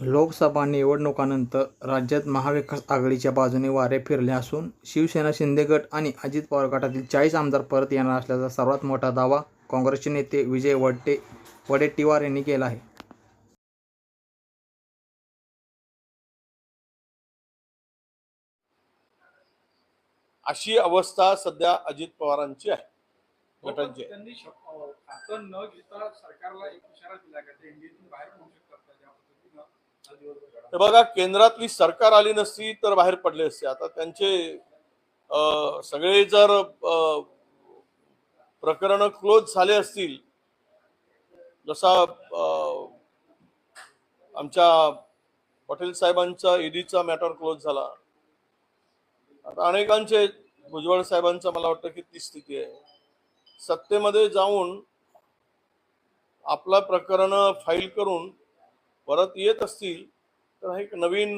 लोकसभा निवडणुकांनंतर राज्यात महाविकास आघाडीच्या बाजूने वारे फिरले असून शिवसेना शिंदे गट आणि अजित पवार गटातील चाळीस आमदार परत येणार असल्याचा सर्वात मोठा दावा काँग्रेसचे नेते विजय वड्डे वडेट्टीवार यांनी केला आहे. अशी अवस्था सध्या अजित पवारांची आहे. गटांची. त्यांनी न घेता सरकारला एक इशारा दिला का? ते एनडीएतून बाहेर पडू शकतात. हे बघा केंद्रातली सरकार आली नसती तर बाहेर पडले असते. आता त्यांचे सगळे जर प्रकरण क्लोज झाले असतील जसा आमच्या पटेल साहेबांचा ईडीचा मॅटर क्लोज झाला. आता अनेकांचे भुजबळ साहेबांचा मला वाटतं की ती स्थिती आहे. सत्तेमध्ये जाऊन आपला प्रकरण फाईल करून परत येत असतील तर हा एक नवीन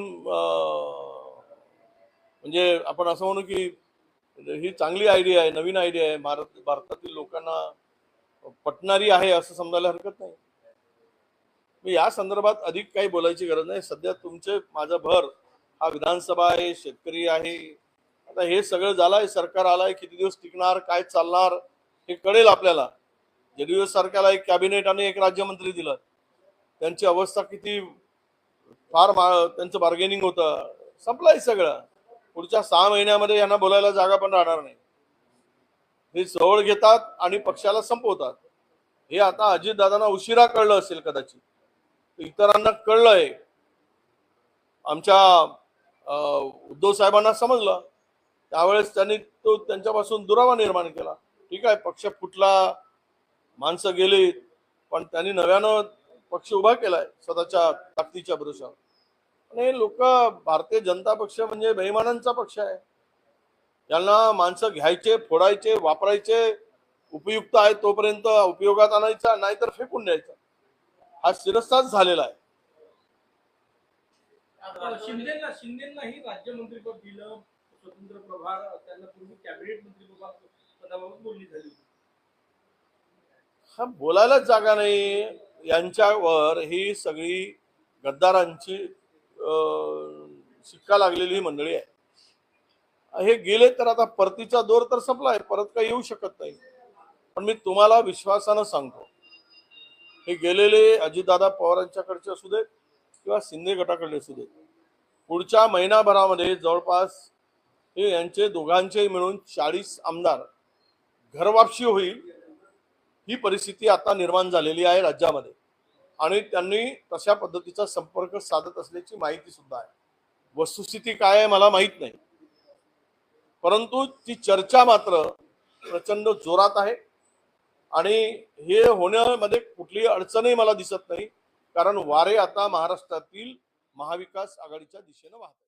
म्हणजे आपण असं म्हणू की म्हणजे ही चांगली आयडिया आहे नवीन आयडिया आहे. भारत भारतातील लोकांना पटणारी आहे असं समजायला हरकत नाही. मी या संदर्भात अधिक काही बोलायची गरज नाही. सध्या तुमचे माझा भर हा विधानसभा आहे शेतकरी आहे. आता हे सगळं झालंय सरकार आलाय किती दिवस टिकणार काय चालणार हे कळेल आपल्याला. जेडीयू सरकारला एक कॅबिनेट आणि एक राज्यमंत्री दिलं. त्यांची अवस्था किती फार त्यांचं बार्गेनिंग होतं. संपलंय सगळं. पुढच्या सहा महिन्यामध्ये यांना बोलायला जागा पण राहणार नाही. हे जवळ घेतात आणि पक्षाला संपवतात. हे आता अजितदादांना उशिरा कळलं असेल कदाचित. इतरांना कळलंय. आमच्या उद्धव साहेबांना समजलं. त्यावेळेस त्यांनी तो त्यांच्यापासून दुरावा निर्माण केला. ठीक आहे पक्ष फुटला माणसं गेली पण त्यांनी नव्यानं पक्ष उभा केलाय स्वतःच्या ताकदीच्या भरोशावर आणि लोक भारतीय जनता पक्ष म्हणजे बेईमानांचा पक्ष आहे. यांना माणसं घ्यायचे फोडायचे वापरायचे उपयुक्त आहे तोपर्यंत उपयोगात आणायचा नाहीतर फेकून द्यायचा. हा शिरस्ताच झालेला आहे. शिंदेना शिंदेनाही राज्यमंत्रीपद दिलं स्वतंत्र प्रभार त्यांना पूर्वी कॅबिनेट मंत्री पदाबाबत बोलणी झाली. हा बोलायलाच जागा नाही. यांच्यावर ही सगळी गद्दारांची शिक्का लागलेली ही मंडळी आहे. हे गेले तर आता परतीचा दोर तर संपलाय परत काही येऊ शकत नाही. पण मी तुम्हाला विश्वासानं सांगतो हे गेलेले अजितदादा पवारांच्याकडचे असू देत किंवा शिंदे गटाकडले असू देत पुढच्या महिनाभरामध्ये जवळपास हे यांचे दोघांचे मिळून चाळीस आमदार घरवापशी होईल ही परिस्थिती आता निर्माण झालेली आहे राज्यामध्ये. आणि त्यांनी तशा पद्धतीचा संपर्क साधत असल्याची माहिती सुद्धा आहे. वस्तुस्थिती काय आहे मला माहीत नाही. परंतु ती चर्चा मात्र प्रचंड जोरात आहे. आणि हे होण्यामध्ये कुठलीही अडचणही मला दिसत नाही. कारण वारे आता महाराष्ट्रातील महाविकास आघाडीच्या दिशेनं वाहत